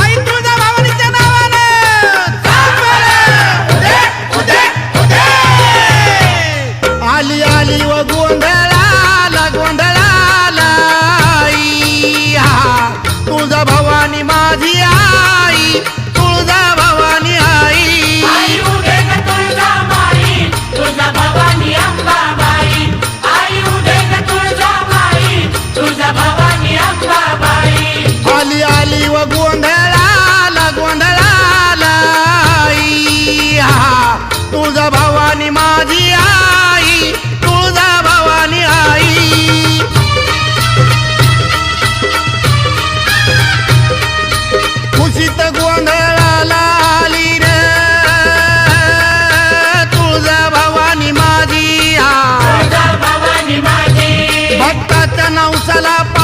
आई भवानी माझी आ चला